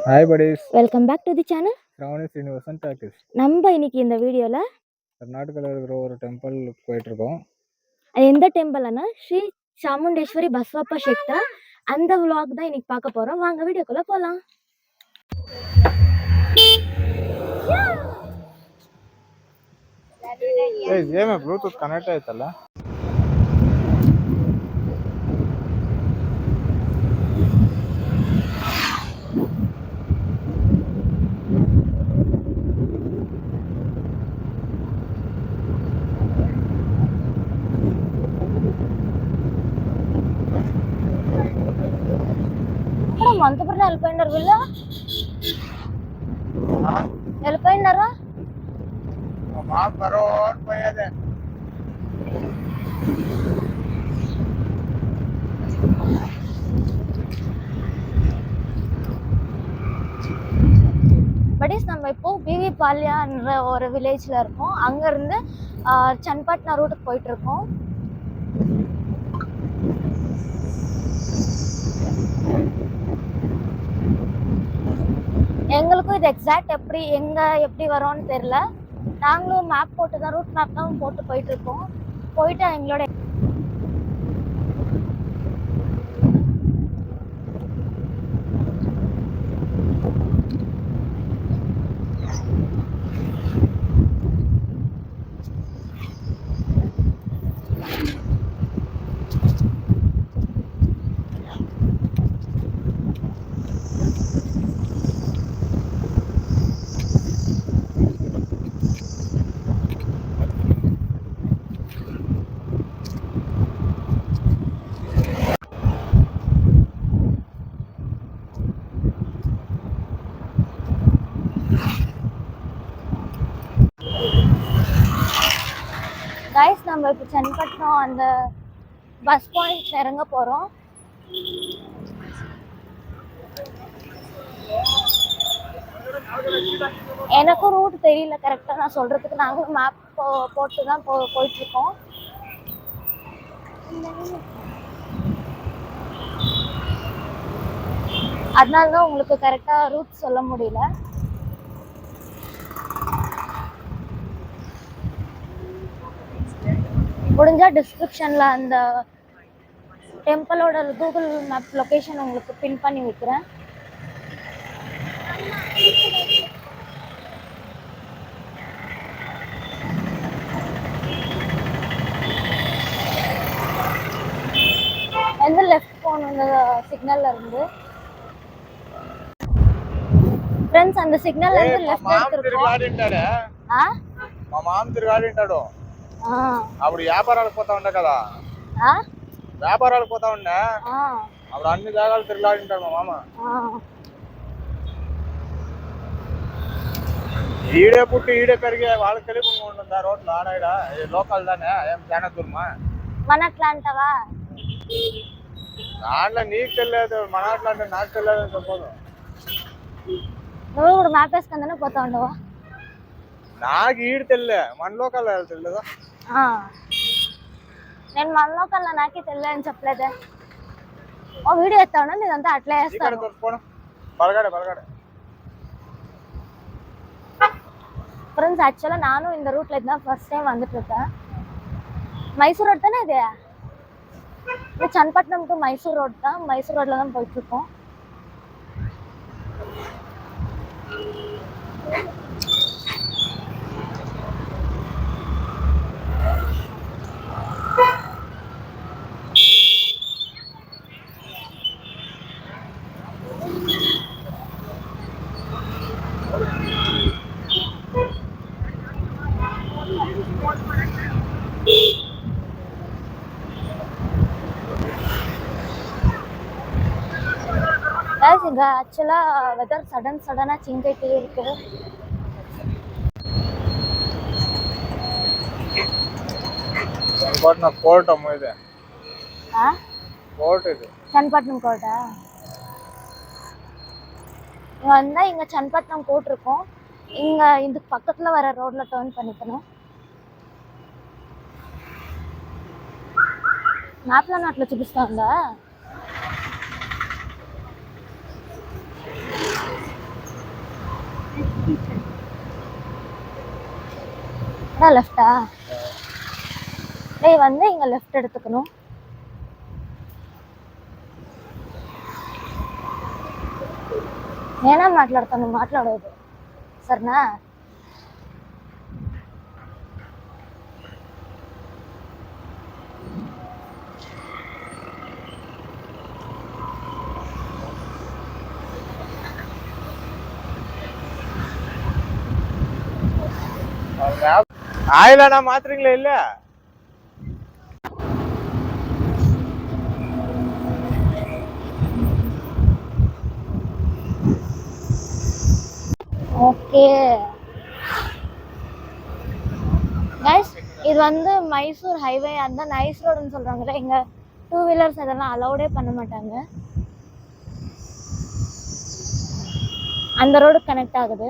hi buddies welcome back to the channel Shravani Srinivasan talkies நம்ம இன்னைக்கு இந்த வீடியோவில் கர்நாடகாவில் இருக்கிற ஒரு டெம்பிளுக்கு போயிட்டுருக்கோம் அது எந்த டெம்பிள்னா ஸ்ரீ சாமுண்டேஸ்வரி பஸ்வப்ப சக்தா அந்த vlog தான் இன்னைக்கு பார்க்க போகிறோம் வாங்க வீடியோக்குள்ளே போகலாம் ಏಮೇ ಬ್ಲೂಟೂತ್ ಕನೆಕ್ಟ್ ಆಯ್ತಲ್ಲ వెళ్ళిపోయినారా పోయేదే நம்ம இப்போ பிவி பால்யான்ற ஒரு வில்லேஜில் இருக்கோம் அங்கேருந்து சன்பாட்னா ரூட்டுக்கு போயிட்டுருக்கோம் இது எக்ஸாக்ட் எப்படி எங்கே எப்படி வரோன்னு தெரில நாங்களும் மேப் போட்டு தான் ரூட் மேப் தான் போட்டு போயிட்டு இருக்கோம். போயிட்டு எங்களோட நாங்கள் இப்போ சென்னைப்பட்டினம் அந்த பஸ் பாயிண்ட் இறங்க போகிறோம் எனக்கும் ரூட் தெரியல. கரெக்டாக நான் சொல்கிறதுக்கு நாங்களும் மேப் போ போட்டு தான் போ போயிட்டுருக்கோம். அதனால தான் உங்களுக்கு கரெக்டாக ரூட் சொல்ல முடியல. முடிஞ்சா டிஸ்கிரிப்ஷனில் அந்த டெம்பிளோட கூகுள் மேப் லொக்கேஷன் உங்களுக்கு பின் பண்ணி வைக்கிறேன் எந்த லெஃப்ட் போகணும் இந்த சிக்னல்ல இருந்து ஃப்ரெண்ட்ஸ் அந்த சிக்னல்ல இருந்து லெஃப்ட் మామ எடுத்துருக்கோம் తిరిగాడింటాడే ஆ మా మామ తిరిగాడింటాడు ஆ అప్పుడు వ్యాపారాలకు పోతా ఉండే కదా వ్యాపారాలకు పోతా ఉండే అప్పుడు అన్ని జాగాలు తిరగలాడింటాడు మా మామ ఈడే పుట్టి ఈడే పెరిగే వాళ్ళకి తెలివి ఉంటుంది ఆ రోడ్లు ఆడాడ లోకల్ దానే ఏం చాలా దూరమా మన అట్లా అంటావా దాంట్లో నీకు తెలియదు మన అట్లా అంటే నాకు తెలియదు చెప్పదు నువ్వు కూడా మ్యాప్ పోతా ఉండవా నాకు ఈడు తెలియ మన లోకల్ తెలియదా నేను మనలో కన్నా నాకే తెలియదు అని చెప్పలేదే. ఓ వీడియో ఇస్తావు నీదంతా అట్లా వేస్తాను. ఫ్రెండ్స్ యాక్చువల్గా నాను ఇంత రూట్లో ఇద్దాం ఫస్ట్ టైం వందట్లేదా మైసూర్ రోడ్ తానే ఇదే. చన్నపట్నం టు మైసూర్ రోడ్ మైసూర్ రోడ్లో పోయి చూపాం இருக்கோம் guys இங்க ஆக்சுவலாக வெதர் சடன் சடனாக சேஞ்ச் ஆகிட்டே இருக்கு ఇంకోటి నాకు కోర్ట్ అమ్మ ఇది ஆ కోర్ట్ ఇది சன்பட்னம் கோட்டா இங்கே வந்தால் இங்கே சன்பட்னம் கோட் இருக்கும் இங்கே இதுக்கு பக்கத்தில் வர ரோட்டில் டேர்ன் பண்ணிக்கணும் మ్యాప్లో అట్లా చూపిస్తా லெஃப்டா டேய் வந்து இங்க லெஃப்ட் எடுத்துக்கணும் నేనే మాట్లాడతాను నువ్వు మాట్లాడవద్దు సరేనా ஆயிலண்ணா மாத்துறீங்களா இல்ல? ஓகே கைஸ் இது வந்து மைசூர் ஹைவே அந்த நைஸ் ரோடுன்னு சொல்றாங்கல்ல எங்க டூ வீலர்ஸ் இதெல்லாம் அலௌடே பண்ண மாட்டாங்க. அந்த ரோடு கனெக்ட் ஆகுது.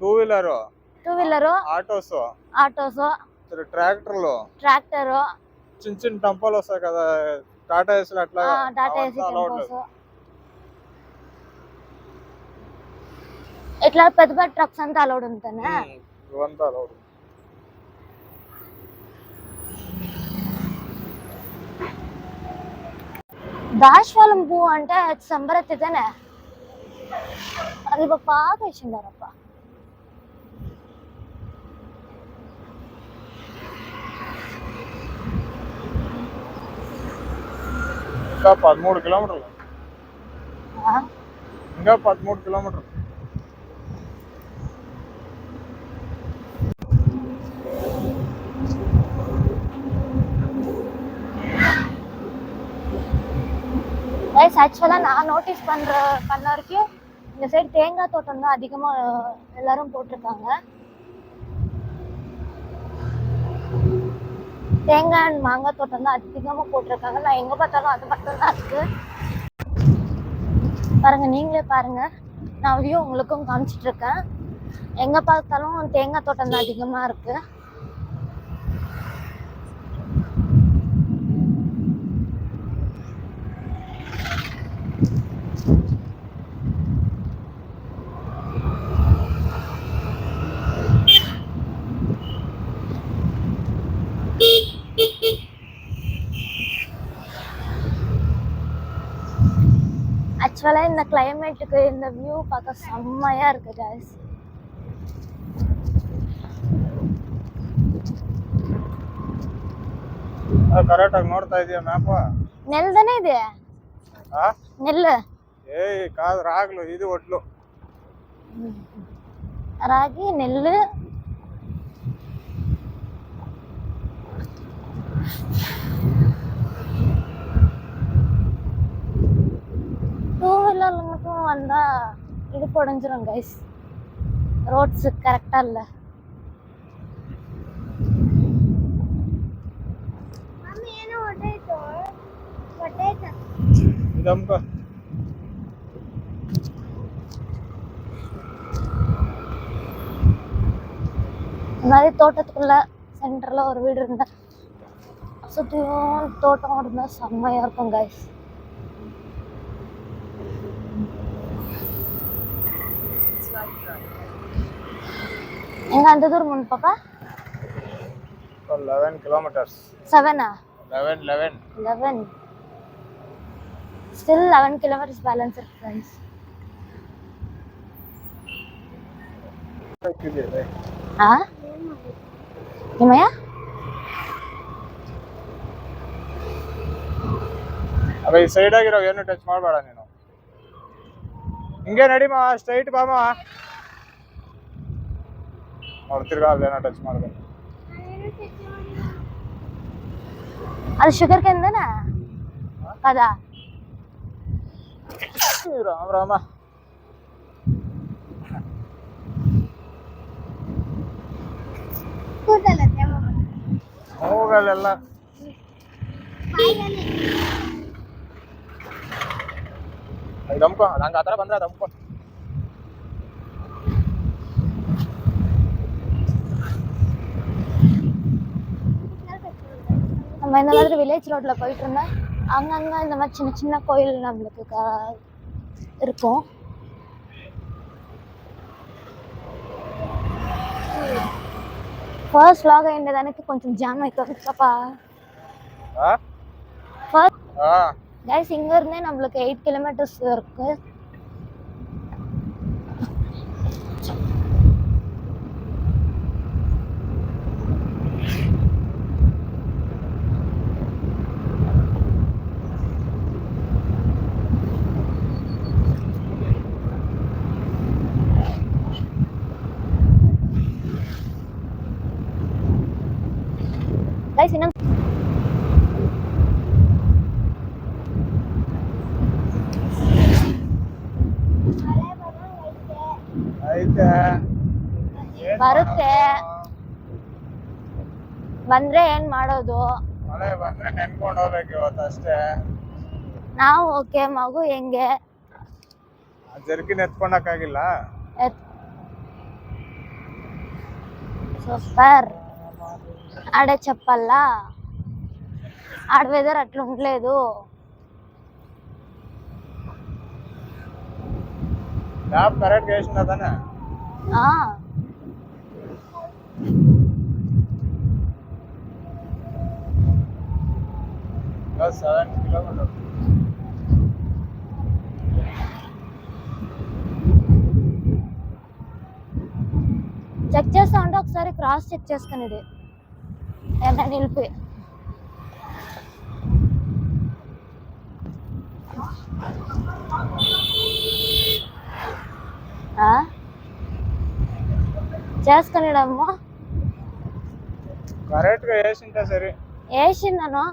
Two wheeler two wheeler autos. Autos ట్రాక్టర్లు? ట్రాక్టరు. చిన్న చిన్న టంపాలు వస్తాయి కదా టాటా ఏసీలు అట్లా టాటా ఏసీ ఇట్లా పెద్ద పెద్ద ట్రక్స్ అంతా అలౌడ్ ఉంటానా ఇవంతా అలౌడ్ దాశవాళం పువ్వు అంటే అది సంబరతిదేనే అది బాగా వేసిండారప్ప. ఇంకా పదమూడు కిలోమీటర్లు ఆ? ఇంకా పదమూడు కిలోమీటర్లు கைஸ் ஆக்சுவலாக நான் நோட்டீஸ் பண்ணுற பண்ண வரைக்கும் இந்த சைடு தேங்காய் தோட்டம் தான் அதிகமாக எல்லாரும் போட்டிருக்காங்க தேங்காய் அண்ட் மாங்காய் தோட்டம் தான் அதிகமாக போட்டிருக்காங்க. நான் எங்கே பார்த்தாலும் அது மட்டும் தான் இருக்கு. பாருங்க நீங்களே பாருங்க. நான் வியூ உங்களுக்கும் காமிச்சிட்ருக்கேன் எங்கே பார்த்தாலும் தேங்காய் தோட்டம் தான் அதிகமாக இருக்குது ஆக்சுவலாக இந்த கிளைமேட்டுக்கு இந்த வியூ பார்க்க செம்மையாக இருக்கு guys ಕರೆಕ್ಟ್ ಆಗಿ ನೋಡ್ತಾ ಇದೀಯ ಮ್ಯಾಪ್ నెల్ தானே இது நெல் ಏಯ್ ಕಾದ್ ರಾಗ್ಲು ಇದು ಒಟ್ಲು ராகி நெல் டூ வீலர்ல மட்டும் வந்தா இது உடஞ்சிரும் கைஸ் ரோட்ஸ் கரெக்டா இல்ல ಇದು ಅಮ್ಕ இந்த மாதிரி தோட்டத்துக்குள்ள சென்டர்ல ஒரு வீடு இருந்தா சுத்தியும் தோட்டம் இருந்தா செம்மையா இருக்கும் கைஸ் ఇంకా అంత దూరం ఉంది పాప eleven kilometres సెవెనా eleven eleven eleven still eleven kilometers balance friends ఏమయ్యా ಅವ ಈ ಸೈಡ್ ಆಗಿರೋ ಏನು ಟಚ್ ಮಾಡಬೇಡ ನೀನು ಹಿಂಗೆ ನಡಿಮ ಸ್ಟ್ರೈಟ್ ಬಾಮ ಅವ್ರು ತಿರ್ಗಾ ಅಲ್ಲೇನೋ ಟಚ್ ಮಾಡಿದ್ರು ಅದು ಶುಗರ್ ಕೆಂದನಾ ಅದ ರಾಮ ರಾಮ. ಹೋಗಲ್ಲ ದಮ್ಕೊ ನಂಗೆ ಆ ಥರ ಬಂದ್ರೆ ದಮ್ಕೊ நம்ம இந்த மாதிரி வில்லேஜ் ரோட்ல போயிட்டு இருந்தா அங்கங்க இந்த மாதிரி சின்ன சின்ன கோயில் நம்மளுக்கு க- இருக்கும் ఫస్ట్ లాగ్ అయ్యేదానికి కొంచెం జామ్ అవుతుంది పాప ஆ ஃபர்ஸ்ட் ஆ கைஸ் இங்க இருந்தே நம்மளுக்கு எயிட் கிலோமீட்டர்ஸ் இருக்கு ಐತೆ ಏನ್ ಬರುತ್ತೆ. ಮಾಡೋದು? ಬಂದ್ರೆ ಏನ್ ಮಾಡೋದು ಮಳೆ ಬಂದ್ರೆ ನೆನ್ಕೊಂಡು ಹೋಗ್ಬೇಕು ಇವತ್ತು ಅಷ್ಟೇ ನಾವು ಓಕೆ ಮಗು ಹೆಂಗೆ ಜರ್ಕಿನ್ ಎತ್ಕೊಂಡಕ್ಕಾಗಿಲ್ಲ సూపర్ ఆడే చెప్పాలా ఆడ వెదర్ అట్లా ఉండలేదు ಲ್ಯಾಬ್ ಕರೆಕ್ಟ್ వేసిన ತಾನೆ ఆ, సెవెన్ కిలోమీటర్ చెక్ చేస్తా ఉంటే ఒకసారి క్రాస్ చెక్ చేసుకుని ఇది నిలిపి. ఆ? చేసుకునేడమ్మా కరెక్ట్ గా వేసింటే సరే వేసిందను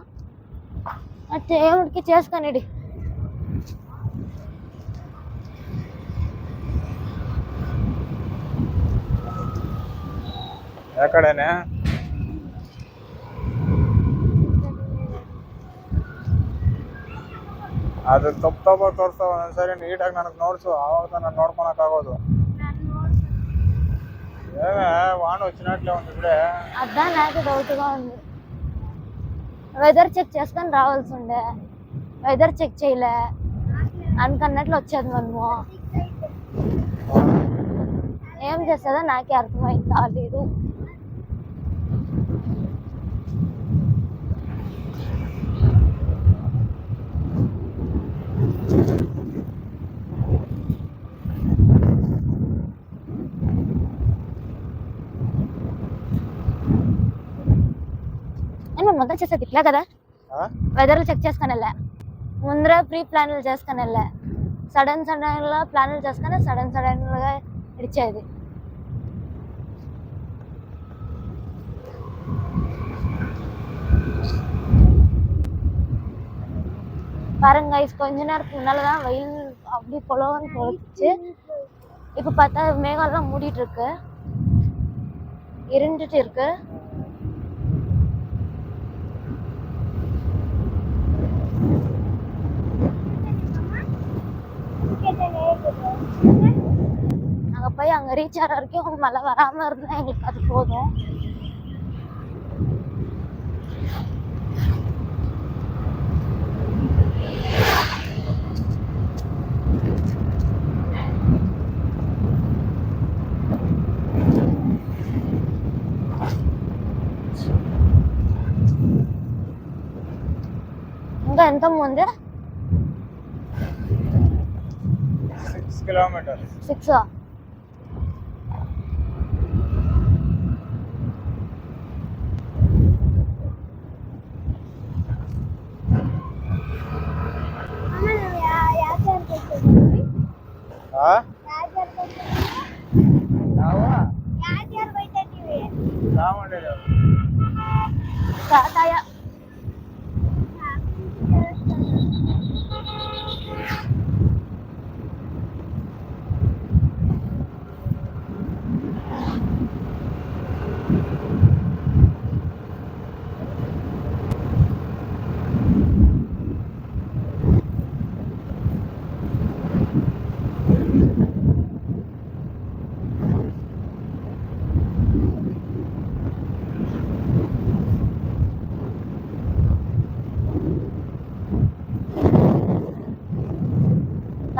దేవుడికి చేసుకునేది ಯಾಕಡೆನೆ ಅದು ತಪ್ಪು ತಪ್ಪ ತೋರಿಸ್ತಾವ ಒಂದೊಂದ್ಸರಿ ನೀಟಾಗಿ ನನಗೆ ನೋಡ್ಸು ಆವಾಗ ನಾನು ನೋಡ್ಕೊಳಕ್ వాన వచ్చినట్లే ఉంది ఇప్పుడే. అదా నాకు డౌట్గా ఉంది. వెదర్ చెక్ చేసుకొని రావాల్సి ఉండే వెదర్ చెక్ చేయలే. అనుకున్నట్లు వచ్చేది మనము. ఏం చేస్తుందో నాకే అర్థమైంది. కాలేదు నేను మొత్తం చేసేది ఇట్లా కదా ఆ? వెదర్లు చెక్ చేసుకొని వెళ్ళా ముందరే ప్రీ ప్లాన్లు చేసుకొని వెళ్ళా సడన్ సడన్గా ప్లాన్లు చేసుకొని సడన్ సడన్గా ఇచ్చేది பாருங்க guys, கொஞ்ச நேரத்துக்கு முன்னாலதான் வெயில் அப்படி பொலவன்னு பொழிச்சு இப்ப பார்த்தா மேகம்லாம் மூடிட்டு இருக்கு இருண்டுட்டு இருக்கு அங்க போய் அங்க ரீச் ஆகிற வரைக்கும் மழை வராம இருந்தா எங்களுக்கு அது போதும் ఇంకా ఎంత ముందు సిక్స్ కిలోమీటర్ సిక్స్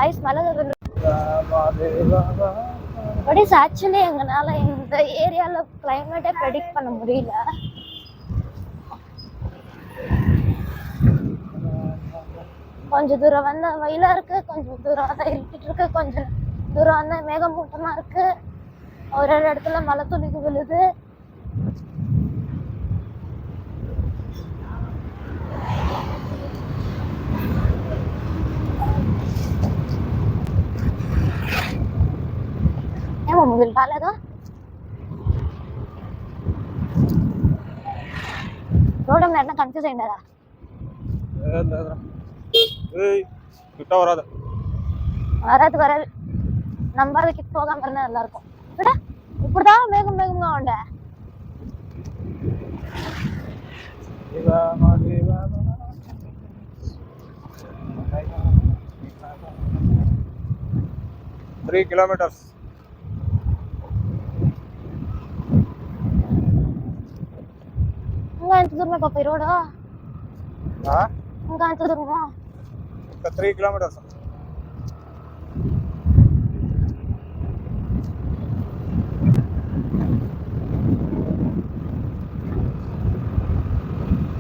வாய்ஸ் மேலே பட் இஸ் ஆக்சுவலி எங்களால இந்த ஏரியால கிளைமேட்டே ப்ரெடிக்ட் பண்ண முடியல. கொஞ்சம் தூரம் வந்து வெயிலா இருக்கு கொஞ்சம் தூரம் தான் இருட்டிட்டு இருக்கு கொஞ்சம் தூரம் வந்து மேகமூட்டமாக இருக்கு. ஒரு ஒரு இடத்துல மழை துளிக்கு விழுது. मुझे निकाला था ரோடம் நேரனா கன்ஃபியூஸ் ஆயிட்டாரா ஏய் கிட்ட வராத. த்ரீ கிலோமீட்டர்ஸ் ఇంకా ఎంత దూరమే పాప ఈ రోడ్ ఇంకా ఎంత దూరమా ఇంకా త్రీ కిలోమీటర్స్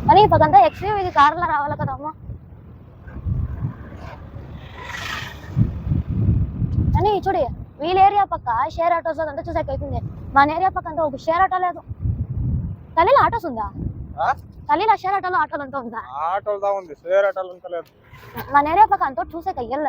కానీ ఇప్పటికంతా ఎక్స్ట్రీమ్ ఇది కార్లో రావాలి కదమ్మా కానీ చూడి వీళ్ళ ఏరియా పక్క షేర్ ఆటోస్ అదంతా చూసాక అవుతుంది మన ఏరియా పక్క అంతా ఒక షేర్ ఆటో లేదు. తల్లిలో ఆటోస్ ఉందా? తల్లిలో షేర్ ఆటోలో ఆటోలు అంతా ఉందా? ఆటోలు దా ఉంది. షేర్ ఆటోలు అంత లేదు మన ఏరియా పక్క అంతా చూసాక అయ్యల్ల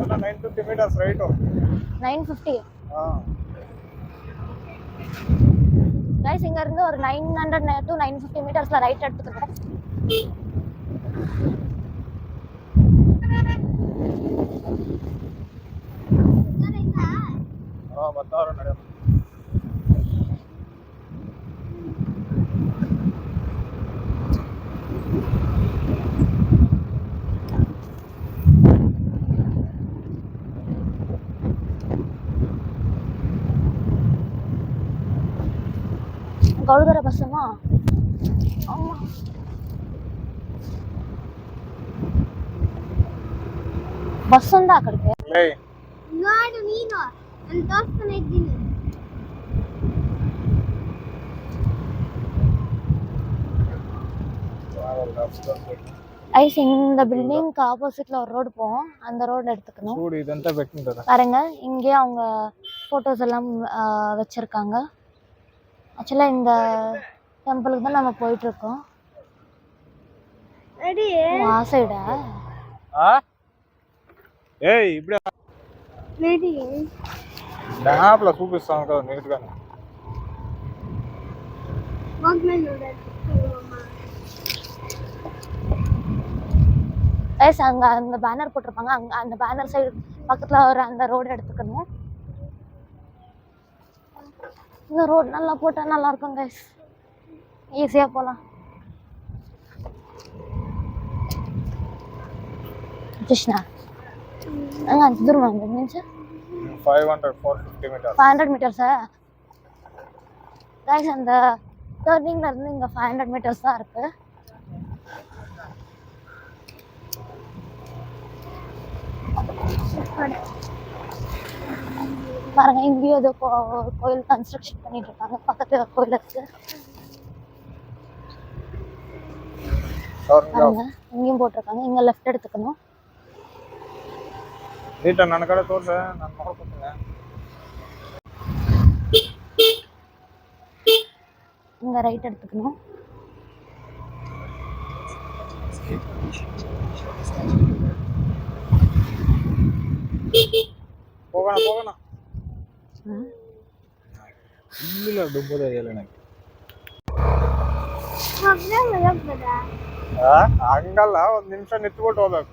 ಎಲ್ಲ nine fifty meters right nine fifty ಹಾಂ கைஸ் இங்க இருந்து ஒரு nine hundred to nine fifty மீட்டர்ஸ்ல right எடுத்துக்கிறேன் வட்டார நடைமுறை கௌதர பசமா ஆமா பஸ் வந்தா அக்கடிக்கு আমি দশ পনের দিন ஐஸ் இந்த பில்டிங்க்கு ஆப்போசிட்ல ஒரு ரோடு போகும் அந்த ரோடு எடுத்துக்கணும். பாருங்க இங்கேயே அவங்க ஃபோட்டோஸ் எல்லாம் வச்சிருக்காங்க. ஆக்சுவலாக இந்த டெம்பிளுக்கு தான் நம்ம போயிட்டு இருக்கோம் ஆசைடா ஏய் இப்படி యాప్లో చూపిస్తాను కదా నీట్గా கைஸ் அங்கே அந்த பேனர் போட்டிருப்பாங்க. அங்கே அந்த பேனர் சைடு பக்கத்துல ஒரு அந்த ரோடு எடுத்துக்கணும். இந்த ரோடு நல்லா போட்டா நல்லா இருக்கும் கைஸ் ஈஸியாக போகலாம் கிருஷ்ணா. அங்கே அஞ்சு தூரம் வாங்க முடிஞ்சு ஃபைவ் ஹண்ட்ரட் ஃபோர் மீட்டர்ஸா கைஸ் அந்த டர்னிங்ல இருந்து இங்கே ஃபைவ் ஹண்ட்ரட் மீட்டர்ஸ் தான் இருக்கு. பாருங்க இங்கேயும் ஏதோ கோயில் கன்ஸ்ட்ரக்ஷன் பண்ணிட்டு இருக்காங்க. பக்கத்துல கோயில் இருக்கு. இங்கேயும் போட்டிருக்காங்க. இங்க லெஃப்ட் எடுத்துக்கணும். ನೀಟಾಗಿ ನನ್ನ ಕಡೆ ತೋರ್ಸ ನಾನು ನೋಡ್ಕೊತೀನಿ இங்க ரைட் எடுத்துக்கணும் ಹೋಗೋಣ ಹೋಗೋಣ ಹ್ಮ್. ಇಲ್ಲ ಡುಬ್ಬದ ಇಲ್ಲ ನನಗೆ ಒಬ್ಬರೇ ಹೋಗ್ಬೋದಾ ಹಂಗಲ್ಲ ಒಂದ್ ನಿಮಿಷ ನಿಂತ್ಬಿಟ್ಟು ಹೋಗ್ಬೇಕು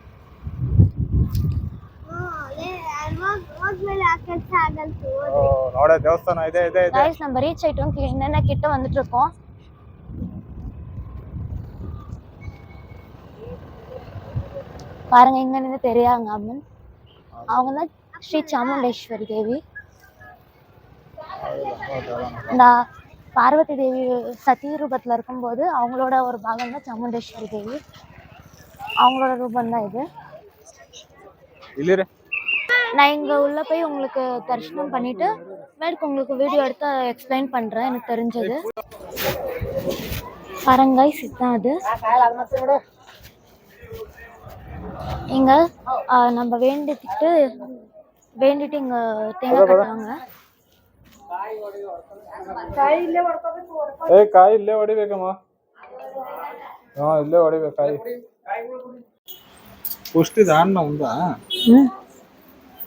ನೋಡೆ ದೇವಸ್ಥಾನ ಇದೆ ಇದೆ ಇದೆ கைஸ் நம்ம ரீச் ஆயிட்டோம் கி- என்னென்ன கிட்ட வந்துட்டு இருக்கோம் பாருங்க இங்க நின்று தெரியாங்க அம்மன் அவங்க தான் ஸ்ரீ சாமுண்டேஸ்வரி தேவி இந்த பார்வதி தேவி சதி ரூபத்துல இருக்கும்போது அவங்களோட ஒரு பாகம் தான் சாமுண்டேஸ்வரி தேவி அவங்களோட ரூபம் தான் இது ಇಲ್ಲಿರಿ நான் இங்கே உள்ளே போய் உங்களுக்கு தரிசனம் பண்ணிவிட்டு மேலுக்கு உங்களுக்கு வீடியோ எடுத்து எக்ஸ்பிளைன் பண்ணுறேன் எனக்கு தெரிஞ்சது. பரங்காய் சித்தான் அது. இங்கே நம்ம வேண்டிட்டு வேண்டிட்டு இங்கே தேங்காய் கட்டுவாங்க. ಏ ಕಾಯಿ ಇಲ್ಲೇ ಹೊಡಿಬೇಕಮ್ಮ ಹಾ ಇಲ್ಲೇ ಹೊಡಿಬೇಕು ಕಾಯಿ ಪುಷ್ಟಿದ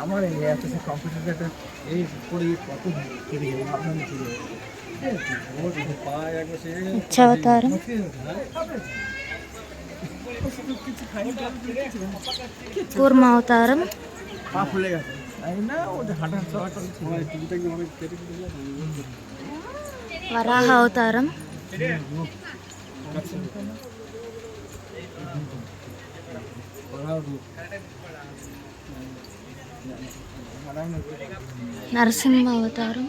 আমার এই এত সে কম্পিউটারটা এই পড়ে কত কেটে গেল আপনার ఉచ్చవతారం కూర్మ అవతారం পা ফুলে গেছে তাই না ওটা হাঁটা চলাটা সময় টিভিটাকে অনেক কেটে কেটে যায় వరాహ అవతారం నరసింహ అవతారం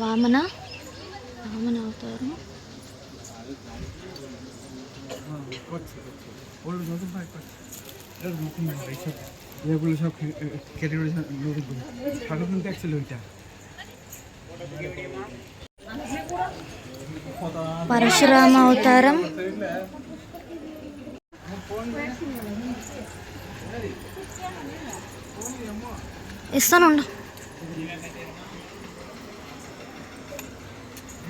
వామన వామన అవతారం ওগুলো নতুন পাই এটা নতুন নয়, এইসব এগুলো সব ক্যাটাগরি নতুন ঠাকুর কিন্তু অ্যাকচুয়ালি ওইটা పరశురామ అవతారం ఇస్తాను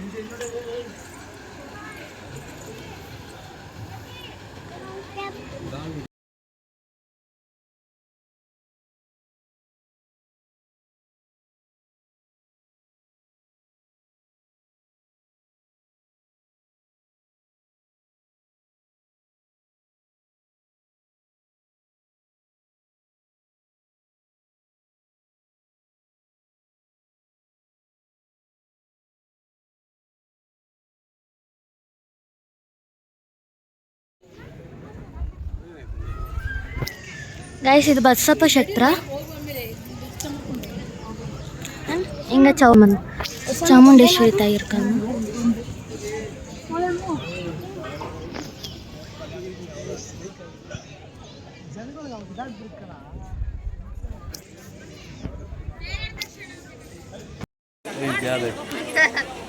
Thank you. guys itu batasan pasyatra ingat cawaman cawaman deh ceritair kamu Hey, got.